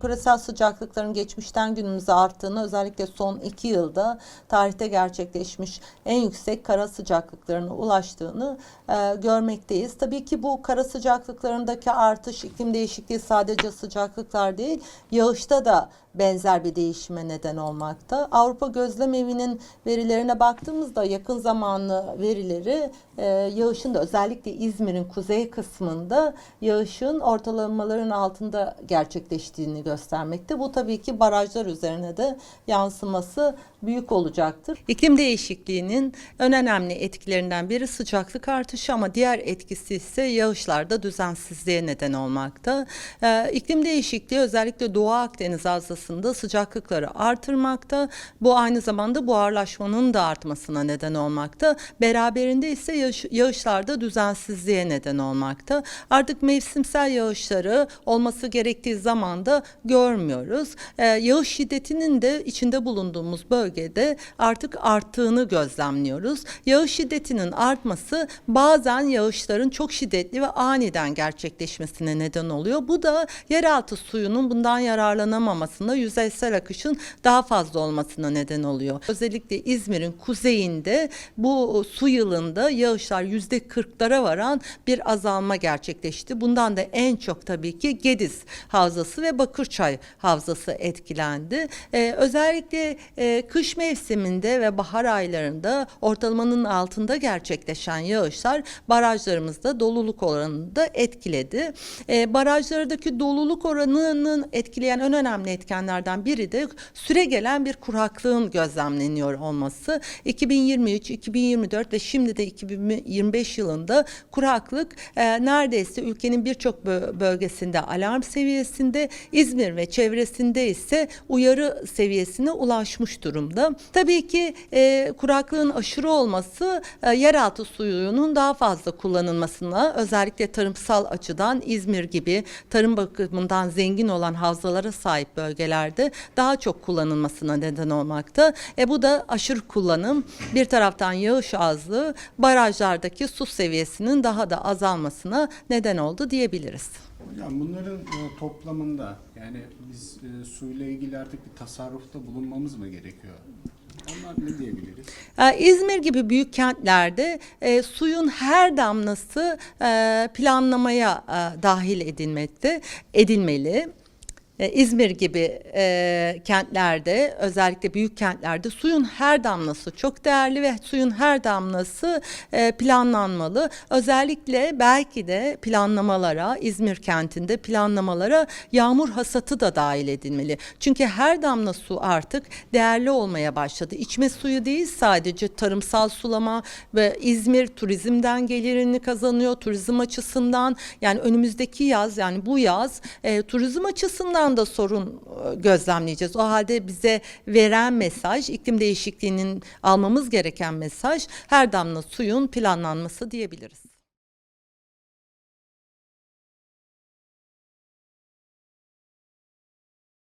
Küresel sıcaklıkların geçmişten günümüze arttığını özellikle son iki yılda tarihte gerçekleşmiş en yüksek kara sıcaklıklarına ulaştığını e, görmekteyiz. Tabii ki bu kara sıcaklıklarındaki artış iklim değişikliği sadece sıcaklıklar değil yağışta da benzer bir değişime neden olmakta. Avrupa Gözlem Evi'nin verilerine baktığımızda yakın zamanlı verileri e, yağışın da özellikle İzmir'in kuzey kısmında yağışın ortalamaların altında gerçekleştiğini göstermekte. Bu tabii ki barajlar üzerine de yansıması büyük olacaktır. İklim değişikliğinin en önemli etkilerinden biri sıcaklık artışı ama diğer etkisi ise yağışlarda düzensizliğe neden olmakta. Ee, iklim değişikliği özellikle Doğu Akdeniz havzasında sıcaklıkları artırmakta. Bu aynı zamanda buharlaşmanın da artmasına neden olmakta. Beraberinde ise yağış, yağışlarda düzensizliğe neden olmakta. Artık mevsimsel yağışları olması gerektiği zamanda görmüyoruz. Ee, yağış şiddetinin de içinde bulunduğumuz bölgede artık arttığını gözlemliyoruz. Yağış şiddetinin artması bazen yağışların çok şiddetli ve aniden gerçekleşmesine neden oluyor. Bu da yeraltı suyunun bundan yararlanamamasına, yüzeysel akışın daha fazla olmasına neden oluyor. Özellikle İzmir'in kuzeyinde bu su yılında yağışlar yüzde kırklara varan bir azalma gerçekleşti. Bundan da en çok tabii ki Gediz Havzası ve Bakırçay Havzası etkilendi. Ee, özellikle e, kış mevsiminde ve bahar aylarında ortalamanın altında gerçekleşen yağışlar barajlarımızda doluluk oranını da etkiledi. Ee, barajlardaki doluluk oranının etkileyen en önemli etkenlerden biri de süre gelen bir kuraklığın gözlemleniyor olması. 2023, 2024 ve şimdi de 2025 yılında kuraklık e, neredeyse ülkenin birçok bö- bölgesinde alarm seviyesinde, İzmir ve çevresinde ise uyarı seviyesine ulaşmış durumda. Tabii ki e, kuraklığın aşırı olması e, yeraltı suyunun daha fazla kullanılmasına özellikle tarımsal açıdan İzmir gibi tarım bakımından zengin olan havzalara sahip bölgelerde daha çok kullanılmasına neden olmakta. E bu da aşırı kullanım bir taraftan yağış azlığı barajlardaki su seviyesinin daha da azalmasına neden oldu diyebiliriz. Hocam bunların e, toplamında yani biz e, suyla ilgili artık bir tasarrufta bulunmamız mı gerekiyor? Onlar ne diyebiliriz? Ee, İzmir gibi büyük kentlerde e, suyun her damlası e, planlamaya e, dahil edilmekte, edilmeli. E, İzmir gibi e, kentlerde özellikle büyük kentlerde suyun her damlası çok değerli ve suyun her damlası e, planlanmalı. Özellikle belki de planlamalara İzmir kentinde planlamalara yağmur hasatı da dahil edilmeli. Çünkü her damla su artık değerli olmaya başladı. İçme suyu değil sadece tarımsal sulama ve İzmir turizmden gelirini kazanıyor. Turizm açısından yani önümüzdeki yaz yani bu yaz e, turizm açısından da sorun e, gözlemleyeceğiz. O halde bize veren mesaj iklim değişikliğinin almamız gereken mesaj her damla suyun planlanması diyebiliriz.